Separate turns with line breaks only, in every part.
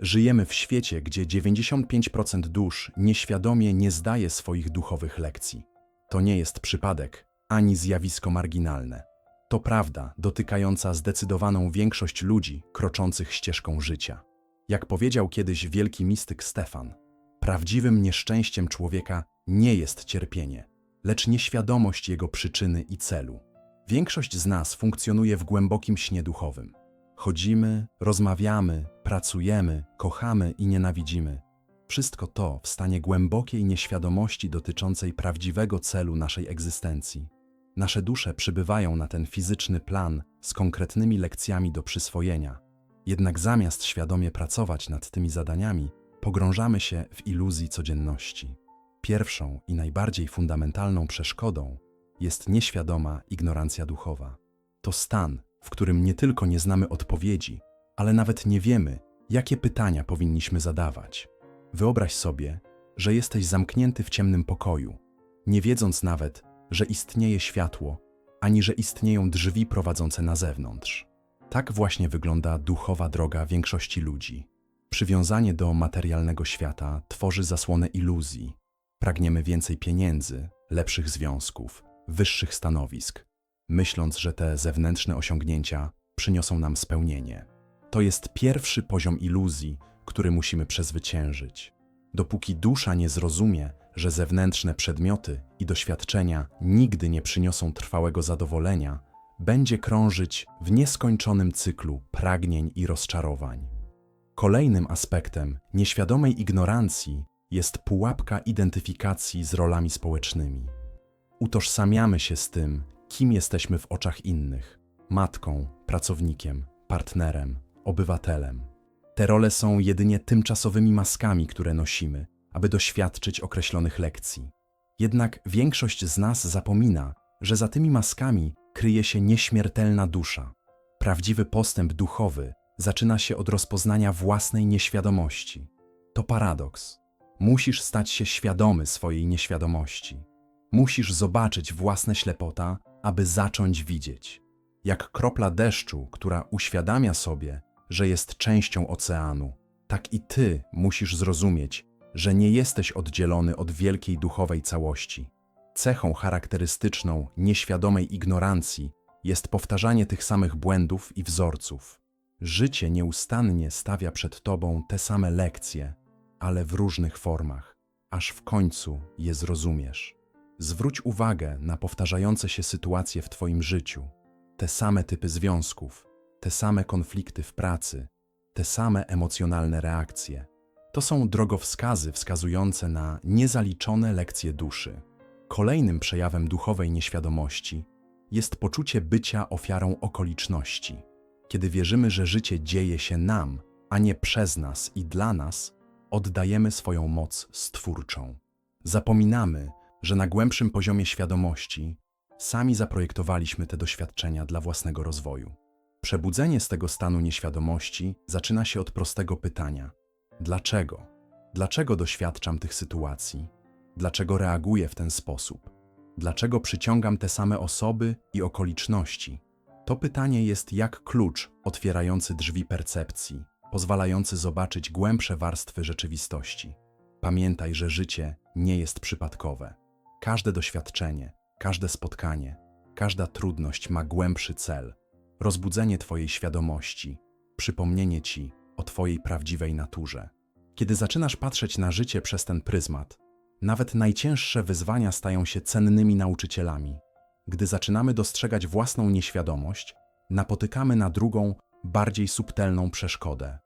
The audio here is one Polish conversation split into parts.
Żyjemy w świecie, gdzie 95% dusz nieświadomie nie zdaje swoich duchowych lekcji. To nie jest przypadek ani zjawisko marginalne. To prawda dotykająca zdecydowaną większość ludzi kroczących ścieżką życia. Jak powiedział kiedyś wielki mistyk Stefan, prawdziwym nieszczęściem człowieka nie jest cierpienie, lecz nieświadomość jego przyczyny i celu. Większość z nas funkcjonuje w głębokim śnie duchowym. Chodzimy, rozmawiamy, pracujemy, kochamy i nienawidzimy. Wszystko to w stanie głębokiej nieświadomości dotyczącej prawdziwego celu naszej egzystencji. Nasze dusze przybywają na ten fizyczny plan z konkretnymi lekcjami do przyswojenia. Jednak zamiast świadomie pracować nad tymi zadaniami, pogrążamy się w iluzji codzienności. Pierwszą i najbardziej fundamentalną przeszkodą jest nieświadoma ignorancja duchowa. To stan, w którym nie tylko nie znamy odpowiedzi, ale nawet nie wiemy, jakie pytania powinniśmy zadawać. Wyobraź sobie, że jesteś zamknięty w ciemnym pokoju, nie wiedząc nawet, że istnieje światło, ani że istnieją drzwi prowadzące na zewnątrz. Tak właśnie wygląda duchowa droga większości ludzi. Przywiązanie do materialnego świata tworzy zasłonę iluzji. Pragniemy więcej pieniędzy, lepszych związków, wyższych stanowisk, myśląc, że te zewnętrzne osiągnięcia przyniosą nam spełnienie. To jest pierwszy poziom iluzji, który musimy przezwyciężyć. Dopóki dusza nie zrozumie, że zewnętrzne przedmioty i doświadczenia nigdy nie przyniosą trwałego zadowolenia, będzie krążyć w nieskończonym cyklu pragnień i rozczarowań. Kolejnym aspektem nieświadomej ignorancji jest pułapka identyfikacji z rolami społecznymi. Utożsamiamy się z tym, kim jesteśmy w oczach innych matką, pracownikiem, partnerem, obywatelem. Te role są jedynie tymczasowymi maskami, które nosimy, aby doświadczyć określonych lekcji. Jednak większość z nas zapomina, że za tymi maskami kryje się nieśmiertelna dusza. Prawdziwy postęp duchowy zaczyna się od rozpoznania własnej nieświadomości. To paradoks. Musisz stać się świadomy swojej nieświadomości. Musisz zobaczyć własne ślepota, aby zacząć widzieć. Jak kropla deszczu, która uświadamia sobie, że jest częścią oceanu, tak i ty musisz zrozumieć, że nie jesteś oddzielony od wielkiej duchowej całości. Cechą charakterystyczną nieświadomej ignorancji jest powtarzanie tych samych błędów i wzorców. Życie nieustannie stawia przed tobą te same lekcje, ale w różnych formach, aż w końcu je zrozumiesz. Zwróć uwagę na powtarzające się sytuacje w Twoim życiu, te same typy związków, te same konflikty w pracy, te same emocjonalne reakcje. To są drogowskazy wskazujące na niezaliczone lekcje duszy. Kolejnym przejawem duchowej nieświadomości jest poczucie bycia ofiarą okoliczności. Kiedy wierzymy, że życie dzieje się nam, a nie przez nas i dla nas, oddajemy swoją moc stwórczą. Zapominamy, że na głębszym poziomie świadomości sami zaprojektowaliśmy te doświadczenia dla własnego rozwoju. Przebudzenie z tego stanu nieświadomości zaczyna się od prostego pytania: dlaczego? Dlaczego doświadczam tych sytuacji? Dlaczego reaguję w ten sposób? Dlaczego przyciągam te same osoby i okoliczności? To pytanie jest jak klucz otwierający drzwi percepcji, pozwalający zobaczyć głębsze warstwy rzeczywistości. Pamiętaj, że życie nie jest przypadkowe. Każde doświadczenie, każde spotkanie, każda trudność ma głębszy cel rozbudzenie Twojej świadomości, przypomnienie Ci o Twojej prawdziwej naturze. Kiedy zaczynasz patrzeć na życie przez ten pryzmat, nawet najcięższe wyzwania stają się cennymi nauczycielami. Gdy zaczynamy dostrzegać własną nieświadomość, napotykamy na drugą, bardziej subtelną przeszkodę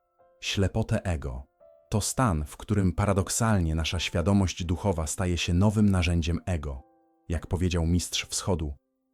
ślepotę ego. To stan, w którym paradoksalnie nasza świadomość duchowa staje się nowym narzędziem ego. Jak powiedział mistrz wschodu,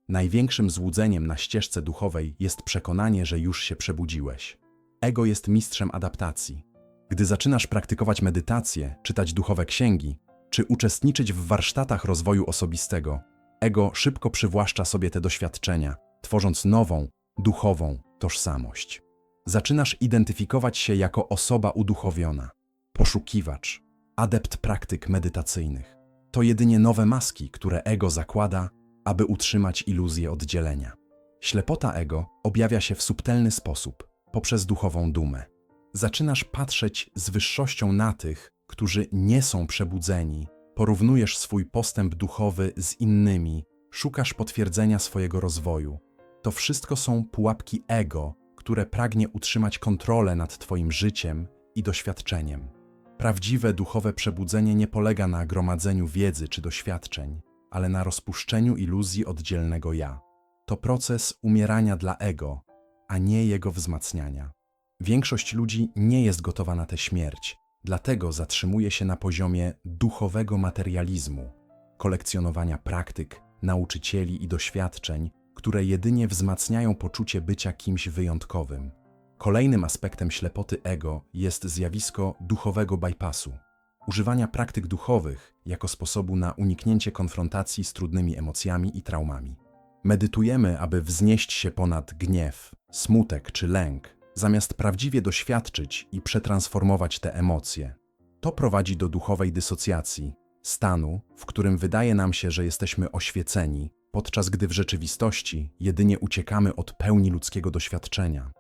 największym złudzeniem na ścieżce duchowej jest przekonanie, że już się przebudziłeś. Ego jest mistrzem adaptacji. Gdy zaczynasz praktykować medytację, czytać duchowe księgi, czy uczestniczyć w warsztatach rozwoju osobistego, ego szybko przywłaszcza sobie te doświadczenia, tworząc nową, duchową tożsamość. Zaczynasz identyfikować się jako osoba uduchowiona, poszukiwacz, adept praktyk medytacyjnych. To jedynie nowe maski, które ego zakłada, aby utrzymać iluzję oddzielenia. Ślepota ego objawia się w subtelny sposób, poprzez duchową dumę. Zaczynasz patrzeć z wyższością na tych, którzy nie są przebudzeni, porównujesz swój postęp duchowy z innymi, szukasz potwierdzenia swojego rozwoju. To wszystko są pułapki ego, które pragnie utrzymać kontrolę nad Twoim życiem i doświadczeniem. Prawdziwe duchowe przebudzenie nie polega na gromadzeniu wiedzy czy doświadczeń, ale na rozpuszczeniu iluzji oddzielnego ja. To proces umierania dla ego, a nie jego wzmacniania. Większość ludzi nie jest gotowa na tę śmierć, dlatego zatrzymuje się na poziomie duchowego materializmu, kolekcjonowania praktyk, nauczycieli i doświadczeń, które jedynie wzmacniają poczucie bycia kimś wyjątkowym. Kolejnym aspektem ślepoty ego jest zjawisko duchowego bypassu, używania praktyk duchowych jako sposobu na uniknięcie konfrontacji z trudnymi emocjami i traumami. Medytujemy, aby wznieść się ponad gniew, smutek czy lęk, zamiast prawdziwie doświadczyć i przetransformować te emocje. To prowadzi do duchowej dysocjacji, stanu, w którym wydaje nam się, że jesteśmy oświeceni, podczas gdy w rzeczywistości jedynie uciekamy od pełni ludzkiego doświadczenia.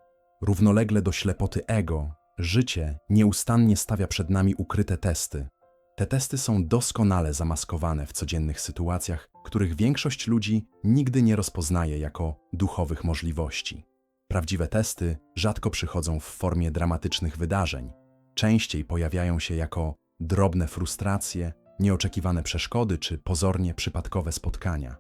Równolegle do ślepoty ego, życie nieustannie stawia przed nami ukryte testy. Te testy są doskonale zamaskowane w codziennych sytuacjach, których większość ludzi nigdy nie rozpoznaje jako duchowych możliwości. Prawdziwe testy rzadko przychodzą w formie dramatycznych wydarzeń. Częściej pojawiają się jako drobne frustracje, nieoczekiwane przeszkody czy pozornie przypadkowe spotkania.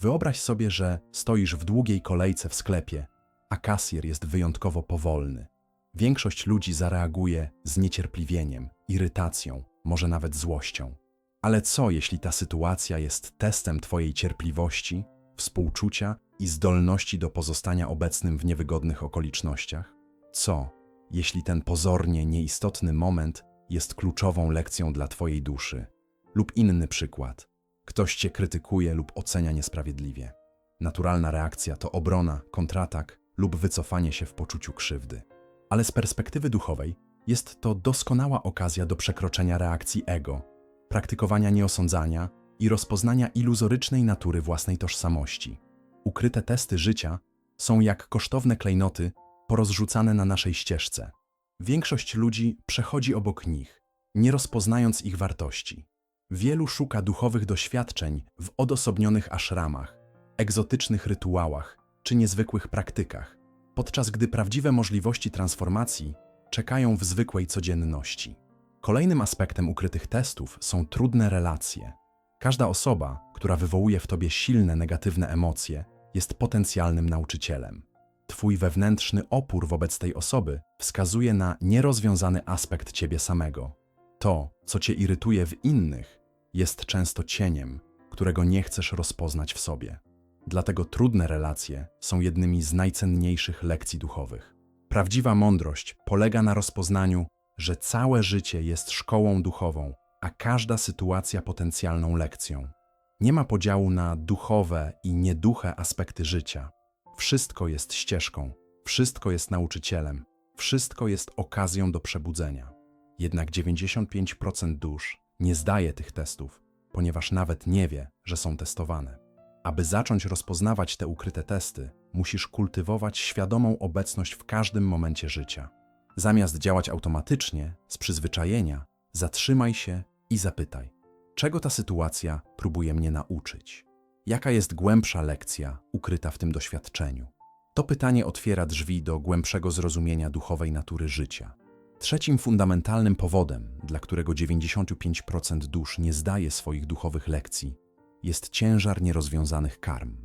Wyobraź sobie, że stoisz w długiej kolejce w sklepie, a kasjer jest wyjątkowo powolny. Większość ludzi zareaguje z niecierpliwieniem, irytacją, może nawet złością. Ale co, jeśli ta sytuacja jest testem Twojej cierpliwości, współczucia i zdolności do pozostania obecnym w niewygodnych okolicznościach? Co, jeśli ten pozornie nieistotny moment jest kluczową lekcją dla Twojej duszy? Lub inny przykład. Ktoś Cię krytykuje lub ocenia niesprawiedliwie. Naturalna reakcja to obrona, kontratak lub wycofanie się w poczuciu krzywdy. Ale z perspektywy duchowej jest to doskonała okazja do przekroczenia reakcji ego, praktykowania nieosądzania i rozpoznania iluzorycznej natury własnej tożsamości. Ukryte testy życia są jak kosztowne klejnoty porozrzucane na naszej ścieżce. Większość ludzi przechodzi obok nich, nie rozpoznając ich wartości. Wielu szuka duchowych doświadczeń w odosobnionych ashramach, egzotycznych rytuałach czy niezwykłych praktykach, podczas gdy prawdziwe możliwości transformacji czekają w zwykłej codzienności. Kolejnym aspektem ukrytych testów są trudne relacje. Każda osoba, która wywołuje w tobie silne negatywne emocje, jest potencjalnym nauczycielem. Twój wewnętrzny opór wobec tej osoby wskazuje na nierozwiązany aspekt ciebie samego. To, co cię irytuje w innych, jest często cieniem, którego nie chcesz rozpoznać w sobie. Dlatego trudne relacje są jednymi z najcenniejszych lekcji duchowych. Prawdziwa mądrość polega na rozpoznaniu, że całe życie jest szkołą duchową, a każda sytuacja potencjalną lekcją. Nie ma podziału na duchowe i nieduche aspekty życia. Wszystko jest ścieżką, wszystko jest nauczycielem, wszystko jest okazją do przebudzenia. Jednak 95% dusz nie zdaje tych testów, ponieważ nawet nie wie, że są testowane. Aby zacząć rozpoznawać te ukryte testy, musisz kultywować świadomą obecność w każdym momencie życia. Zamiast działać automatycznie, z przyzwyczajenia, zatrzymaj się i zapytaj: czego ta sytuacja próbuje mnie nauczyć? Jaka jest głębsza lekcja ukryta w tym doświadczeniu? To pytanie otwiera drzwi do głębszego zrozumienia duchowej natury życia. Trzecim fundamentalnym powodem, dla którego 95% dusz nie zdaje swoich duchowych lekcji, jest ciężar nierozwiązanych karm.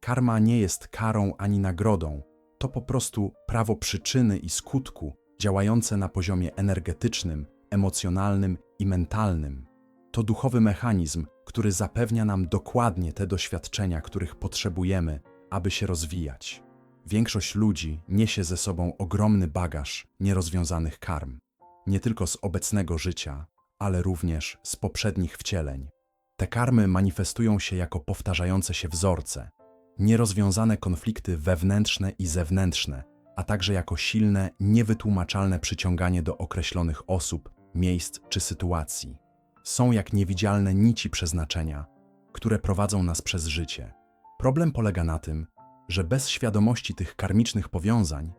Karma nie jest karą ani nagrodą, to po prostu prawo przyczyny i skutku działające na poziomie energetycznym, emocjonalnym i mentalnym. To duchowy mechanizm, który zapewnia nam dokładnie te doświadczenia, których potrzebujemy, aby się rozwijać. Większość ludzi niesie ze sobą ogromny bagaż nierozwiązanych karm, nie tylko z obecnego życia, ale również z poprzednich wcieleń. Te karmy manifestują się jako powtarzające się wzorce, nierozwiązane konflikty wewnętrzne i zewnętrzne, a także jako silne, niewytłumaczalne przyciąganie do określonych osób, miejsc czy sytuacji. Są jak niewidzialne nici przeznaczenia, które prowadzą nas przez życie. Problem polega na tym, że bez świadomości tych karmicznych powiązań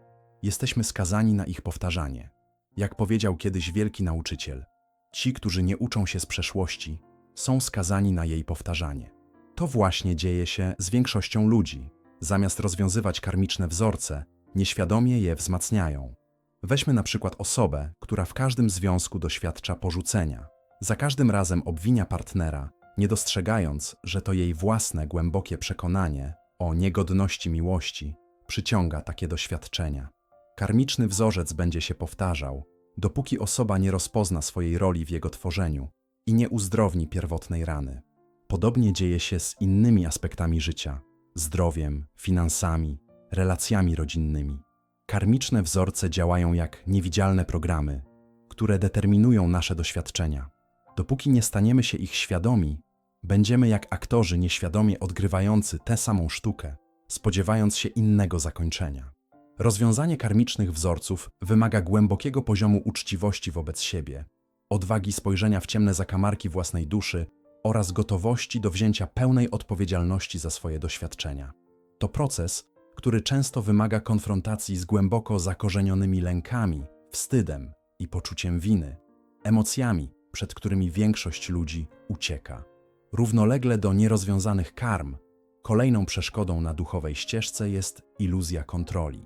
jesteśmy skazani na ich powtarzanie. Jak powiedział kiedyś wielki nauczyciel, ci, którzy nie uczą się z przeszłości, są skazani na jej powtarzanie. To właśnie dzieje się z większością ludzi. Zamiast rozwiązywać karmiczne wzorce, nieświadomie je wzmacniają. Weźmy na przykład osobę, która w każdym związku doświadcza porzucenia. Za każdym razem obwinia partnera, nie dostrzegając, że to jej własne głębokie przekonanie o niegodności miłości przyciąga takie doświadczenia. Karmiczny wzorzec będzie się powtarzał, dopóki osoba nie rozpozna swojej roli w jego tworzeniu i nie uzdrowni pierwotnej rany. Podobnie dzieje się z innymi aspektami życia zdrowiem, finansami, relacjami rodzinnymi. Karmiczne wzorce działają jak niewidzialne programy, które determinują nasze doświadczenia. Dopóki nie staniemy się ich świadomi, będziemy jak aktorzy nieświadomie odgrywający tę samą sztukę, spodziewając się innego zakończenia. Rozwiązanie karmicznych wzorców wymaga głębokiego poziomu uczciwości wobec siebie, odwagi spojrzenia w ciemne zakamarki własnej duszy oraz gotowości do wzięcia pełnej odpowiedzialności za swoje doświadczenia. To proces, który często wymaga konfrontacji z głęboko zakorzenionymi lękami, wstydem i poczuciem winy, emocjami, przed którymi większość ludzi ucieka. Równolegle do nierozwiązanych karm, kolejną przeszkodą na duchowej ścieżce jest iluzja kontroli.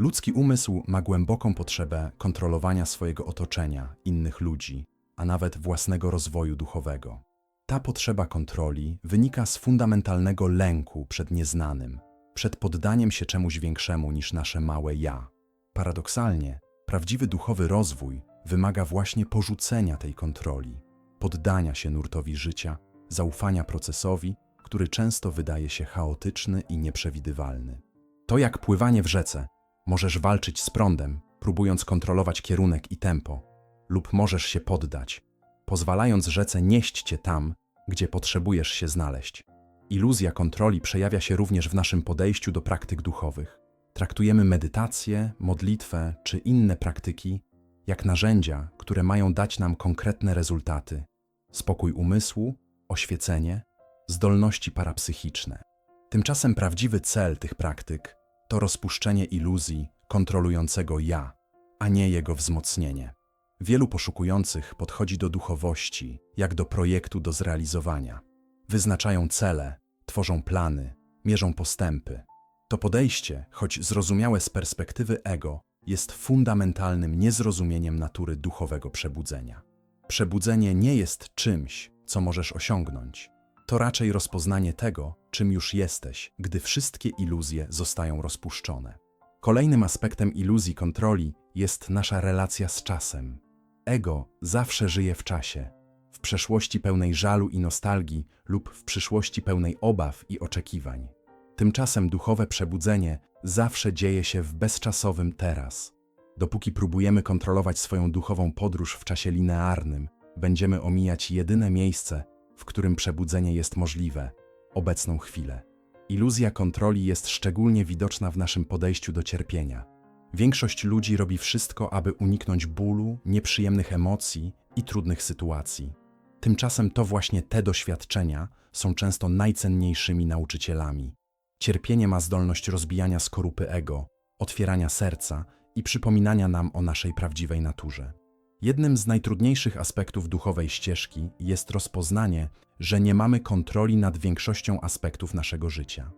Ludzki umysł ma głęboką potrzebę kontrolowania swojego otoczenia, innych ludzi, a nawet własnego rozwoju duchowego. Ta potrzeba kontroli wynika z fundamentalnego lęku przed nieznanym, przed poddaniem się czemuś większemu niż nasze małe ja. Paradoksalnie, prawdziwy duchowy rozwój wymaga właśnie porzucenia tej kontroli, poddania się nurtowi życia, zaufania procesowi, który często wydaje się chaotyczny i nieprzewidywalny. To jak pływanie w rzece. Możesz walczyć z prądem, próbując kontrolować kierunek i tempo, lub możesz się poddać, pozwalając rzece nieść cię tam, gdzie potrzebujesz się znaleźć. Iluzja kontroli przejawia się również w naszym podejściu do praktyk duchowych. Traktujemy medytację, modlitwę czy inne praktyki jak narzędzia, które mają dać nam konkretne rezultaty: spokój umysłu, oświecenie, zdolności parapsychiczne. Tymczasem prawdziwy cel tych praktyk to rozpuszczenie iluzji kontrolującego ja, a nie jego wzmocnienie. Wielu poszukujących podchodzi do duchowości jak do projektu do zrealizowania. Wyznaczają cele, tworzą plany, mierzą postępy. To podejście, choć zrozumiałe z perspektywy ego, jest fundamentalnym niezrozumieniem natury duchowego przebudzenia. Przebudzenie nie jest czymś, co możesz osiągnąć. To raczej rozpoznanie tego, czym już jesteś, gdy wszystkie iluzje zostają rozpuszczone. Kolejnym aspektem iluzji kontroli jest nasza relacja z czasem. Ego zawsze żyje w czasie, w przeszłości pełnej żalu i nostalgii lub w przyszłości pełnej obaw i oczekiwań. Tymczasem duchowe przebudzenie zawsze dzieje się w bezczasowym teraz. Dopóki próbujemy kontrolować swoją duchową podróż w czasie linearnym, będziemy omijać jedyne miejsce, w którym przebudzenie jest możliwe obecną chwilę. Iluzja kontroli jest szczególnie widoczna w naszym podejściu do cierpienia. Większość ludzi robi wszystko, aby uniknąć bólu, nieprzyjemnych emocji i trudnych sytuacji. Tymczasem to właśnie te doświadczenia są często najcenniejszymi nauczycielami. Cierpienie ma zdolność rozbijania skorupy ego, otwierania serca i przypominania nam o naszej prawdziwej naturze. Jednym z najtrudniejszych aspektów duchowej ścieżki jest rozpoznanie, że nie mamy kontroli nad większością aspektów naszego życia.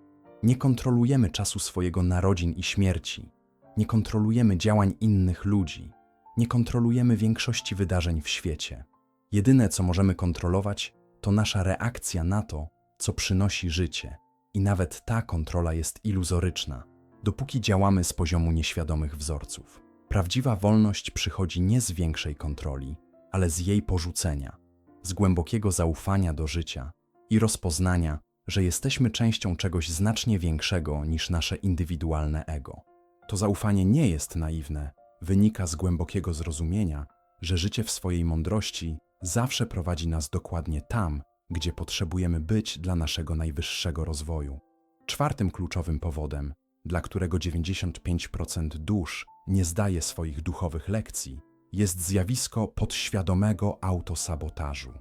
Nie kontrolujemy czasu swojego narodzin i śmierci, nie kontrolujemy działań innych ludzi, nie kontrolujemy większości wydarzeń w świecie. Jedyne, co możemy kontrolować, to nasza reakcja na to, co przynosi życie, i nawet ta kontrola jest iluzoryczna, dopóki działamy z poziomu nieświadomych wzorców. Prawdziwa wolność przychodzi nie z większej kontroli, ale z jej porzucenia, z głębokiego zaufania do życia i rozpoznania, że jesteśmy częścią czegoś znacznie większego niż nasze indywidualne ego. To zaufanie nie jest naiwne, wynika z głębokiego zrozumienia, że życie w swojej mądrości zawsze prowadzi nas dokładnie tam, gdzie potrzebujemy być dla naszego najwyższego rozwoju. Czwartym kluczowym powodem, dla którego 95% dusz nie zdaje swoich duchowych lekcji, jest zjawisko podświadomego autosabotażu.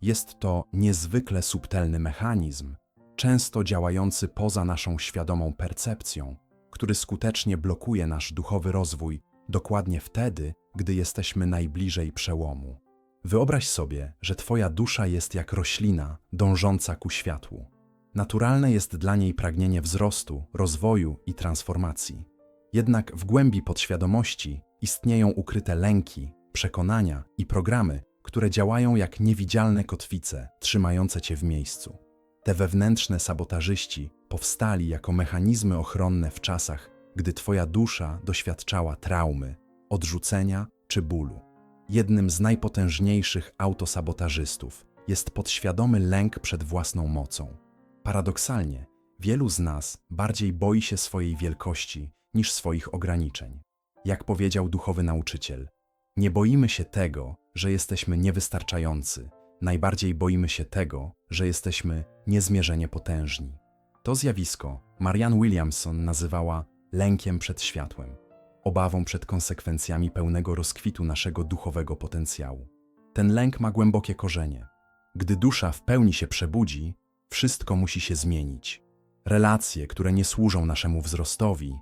Jest to niezwykle subtelny mechanizm, często działający poza naszą świadomą percepcją, który skutecznie blokuje nasz duchowy rozwój dokładnie wtedy, gdy jesteśmy najbliżej przełomu. Wyobraź sobie, że Twoja dusza jest jak roślina dążąca ku światłu. Naturalne jest dla niej pragnienie wzrostu, rozwoju i transformacji. Jednak w głębi podświadomości istnieją ukryte lęki, przekonania i programy, które działają jak niewidzialne kotwice trzymające cię w miejscu. Te wewnętrzne sabotażyści powstali jako mechanizmy ochronne w czasach, gdy twoja dusza doświadczała traumy, odrzucenia czy bólu. Jednym z najpotężniejszych autosabotażystów jest podświadomy lęk przed własną mocą. Paradoksalnie, wielu z nas bardziej boi się swojej wielkości niż swoich ograniczeń. Jak powiedział duchowy nauczyciel, nie boimy się tego, że jesteśmy niewystarczający, najbardziej boimy się tego, że jesteśmy niezmierzenie potężni. To zjawisko Marianne Williamson nazywała lękiem przed światłem, obawą przed konsekwencjami pełnego rozkwitu naszego duchowego potencjału. Ten lęk ma głębokie korzenie. Gdy dusza w pełni się przebudzi, wszystko musi się zmienić. Relacje, które nie służą naszemu wzrostowi,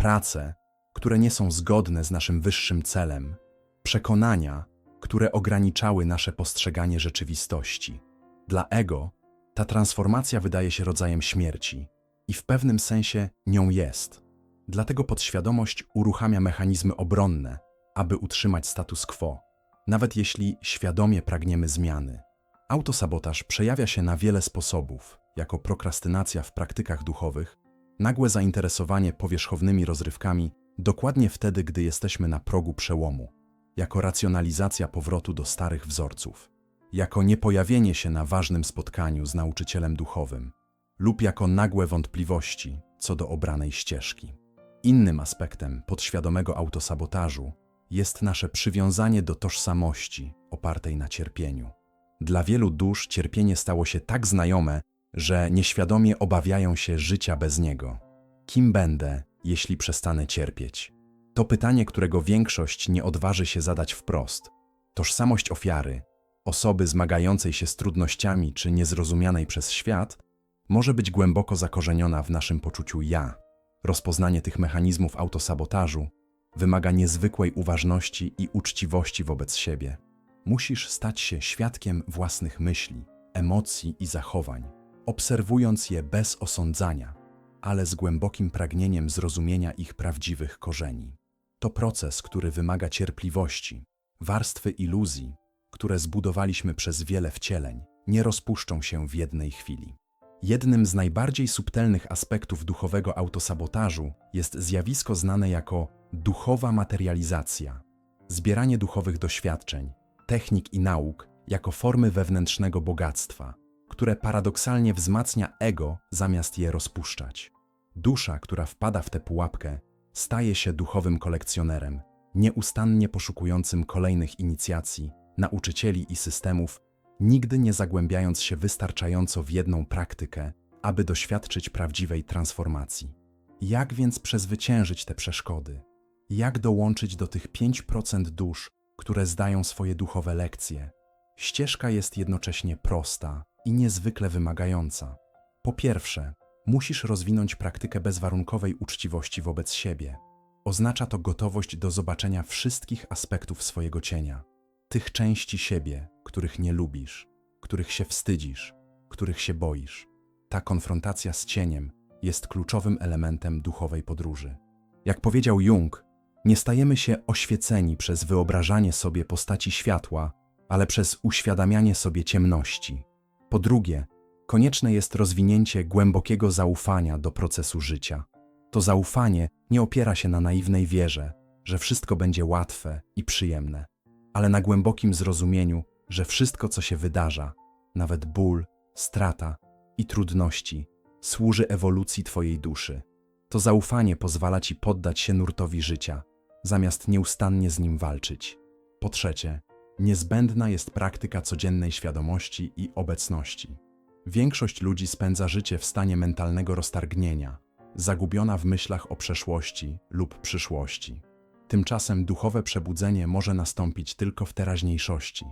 prace, które nie są zgodne z naszym wyższym celem, przekonania, które ograniczały nasze postrzeganie rzeczywistości. Dla ego ta transformacja wydaje się rodzajem śmierci i w pewnym sensie nią jest. Dlatego podświadomość uruchamia mechanizmy obronne, aby utrzymać status quo, nawet jeśli świadomie pragniemy zmiany. Autosabotaż przejawia się na wiele sposobów, jako prokrastynacja w praktykach duchowych, nagłe zainteresowanie powierzchownymi rozrywkami dokładnie wtedy, gdy jesteśmy na progu przełomu, jako racjonalizacja powrotu do starych wzorców, jako niepojawienie się na ważnym spotkaniu z nauczycielem duchowym lub jako nagłe wątpliwości co do obranej ścieżki. Innym aspektem podświadomego autosabotażu jest nasze przywiązanie do tożsamości opartej na cierpieniu. Dla wielu dusz cierpienie stało się tak znajome, że nieświadomie obawiają się życia bez niego. Kim będę, jeśli przestanę cierpieć? To pytanie, którego większość nie odważy się zadać wprost. Tożsamość ofiary, osoby zmagającej się z trudnościami czy niezrozumianej przez świat, może być głęboko zakorzeniona w naszym poczuciu ja. Rozpoznanie tych mechanizmów autosabotażu wymaga niezwykłej uważności i uczciwości wobec siebie. Musisz stać się świadkiem własnych myśli, emocji i zachowań, obserwując je bez osądzania, ale z głębokim pragnieniem zrozumienia ich prawdziwych korzeni. To proces, który wymaga cierpliwości, warstwy iluzji, które zbudowaliśmy przez wiele wcieleń, nie rozpuszczą się w jednej chwili. Jednym z najbardziej subtelnych aspektów duchowego autosabotażu jest zjawisko znane jako duchowa materializacja, zbieranie duchowych doświadczeń, technik i nauk jako formy wewnętrznego bogactwa, które paradoksalnie wzmacnia ego zamiast je rozpuszczać. Dusza, która wpada w tę pułapkę, staje się duchowym kolekcjonerem, nieustannie poszukującym kolejnych inicjacji, nauczycieli i systemów, nigdy nie zagłębiając się wystarczająco w jedną praktykę, aby doświadczyć prawdziwej transformacji. Jak więc przezwyciężyć te przeszkody? Jak dołączyć do tych 5% dusz, które zdają swoje duchowe lekcje? Ścieżka jest jednocześnie prosta i niezwykle wymagająca. Po pierwsze, musisz rozwinąć praktykę bezwarunkowej uczciwości wobec siebie. Oznacza to gotowość do zobaczenia wszystkich aspektów swojego cienia, tych części siebie, których nie lubisz, których się wstydzisz, których się boisz. Ta konfrontacja z cieniem jest kluczowym elementem duchowej podróży. Jak powiedział Jung, nie stajemy się oświeceni przez wyobrażanie sobie postaci światła, ale przez uświadamianie sobie ciemności. Po drugie, konieczne jest rozwinięcie głębokiego zaufania do procesu życia. To zaufanie nie opiera się na naiwnej wierze, że wszystko będzie łatwe i przyjemne, ale na głębokim zrozumieniu, że wszystko, co się wydarza, nawet ból, strata i trudności, służy ewolucji Twojej duszy. To zaufanie pozwala Ci poddać się nurtowi życia, zamiast nieustannie z nim walczyć. Po trzecie, niezbędna jest praktyka codziennej świadomości i obecności. Większość ludzi spędza życie w stanie mentalnego roztargnienia, zagubiona w myślach o przeszłości lub przyszłości. Tymczasem duchowe przebudzenie może nastąpić tylko w teraźniejszości.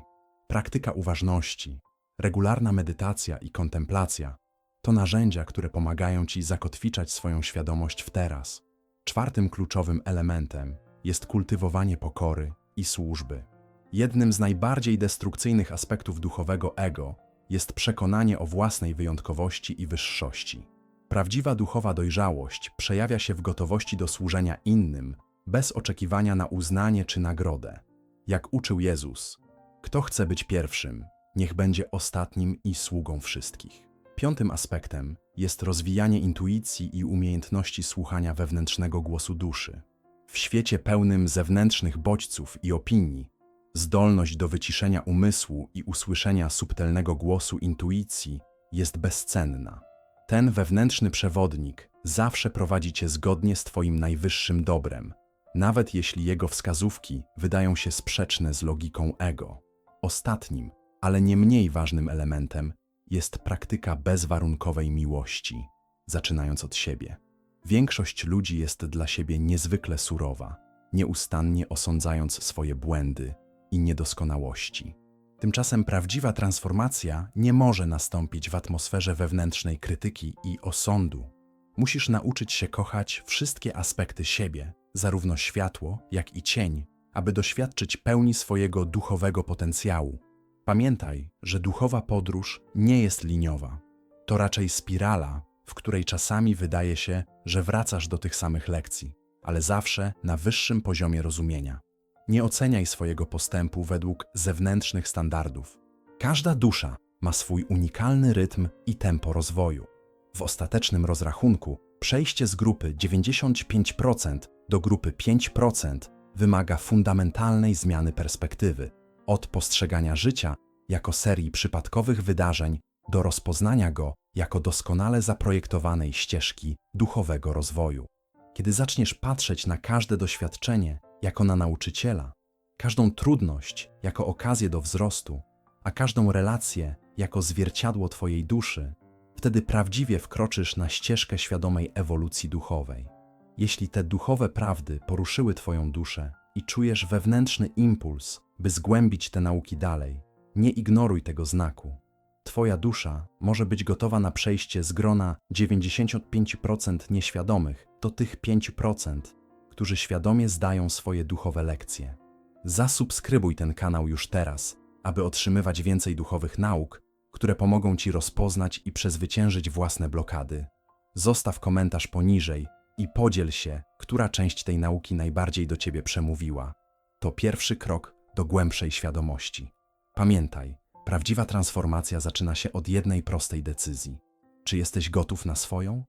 Praktyka uważności, regularna medytacja i kontemplacja to narzędzia, które pomagają Ci zakotwiczać swoją świadomość w teraz. Czwartym kluczowym elementem jest kultywowanie pokory i służby. Jednym z najbardziej destrukcyjnych aspektów duchowego ego jest przekonanie o własnej wyjątkowości i wyższości. Prawdziwa duchowa dojrzałość przejawia się w gotowości do służenia innym, bez oczekiwania na uznanie czy nagrodę. Jak uczył Jezus, kto chce być pierwszym, niech będzie ostatnim i sługą wszystkich. Piątym aspektem jest rozwijanie intuicji i umiejętności słuchania wewnętrznego głosu duszy. W świecie pełnym zewnętrznych bodźców i opinii, zdolność do wyciszenia umysłu i usłyszenia subtelnego głosu intuicji jest bezcenna. Ten wewnętrzny przewodnik zawsze prowadzi cię zgodnie z Twoim najwyższym dobrem, nawet jeśli jego wskazówki wydają się sprzeczne z logiką ego. Ostatnim, ale nie mniej ważnym elementem jest praktyka bezwarunkowej miłości, zaczynając od siebie. Większość ludzi jest dla siebie niezwykle surowa, nieustannie osądzając swoje błędy i niedoskonałości. Tymczasem prawdziwa transformacja nie może nastąpić w atmosferze wewnętrznej krytyki i osądu. Musisz nauczyć się kochać wszystkie aspekty siebie, zarówno światło, jak i cień, aby doświadczyć pełni swojego duchowego potencjału. Pamiętaj, że duchowa podróż nie jest liniowa. To raczej spirala, w której czasami wydaje się, że wracasz do tych samych lekcji, ale zawsze na wyższym poziomie rozumienia. Nie oceniaj swojego postępu według zewnętrznych standardów. Każda dusza ma swój unikalny rytm i tempo rozwoju. W ostatecznym rozrachunku przejście z grupy 95% do grupy 5% wymaga fundamentalnej zmiany perspektywy, od postrzegania życia jako serii przypadkowych wydarzeń do rozpoznania go jako doskonale zaprojektowanej ścieżki duchowego rozwoju. Kiedy zaczniesz patrzeć na każde doświadczenie jako na nauczyciela, każdą trudność jako okazję do wzrostu, a każdą relację jako zwierciadło Twojej duszy, wtedy prawdziwie wkroczysz na ścieżkę świadomej ewolucji duchowej. Jeśli te duchowe prawdy poruszyły Twoją duszę i czujesz wewnętrzny impuls, by zgłębić te nauki dalej, nie ignoruj tego znaku. Twoja dusza może być gotowa na przejście z grona 95% nieświadomych do tych 5%, którzy świadomie zdają swoje duchowe lekcje. Zasubskrybuj ten kanał już teraz, aby otrzymywać więcej duchowych nauk, które pomogą Ci rozpoznać i przezwyciężyć własne blokady. Zostaw komentarz poniżej i podziel się, która część tej nauki najbardziej do Ciebie przemówiła. To pierwszy krok do głębszej świadomości. Pamiętaj, prawdziwa transformacja zaczyna się od jednej prostej decyzji. Czy jesteś gotów na swoją?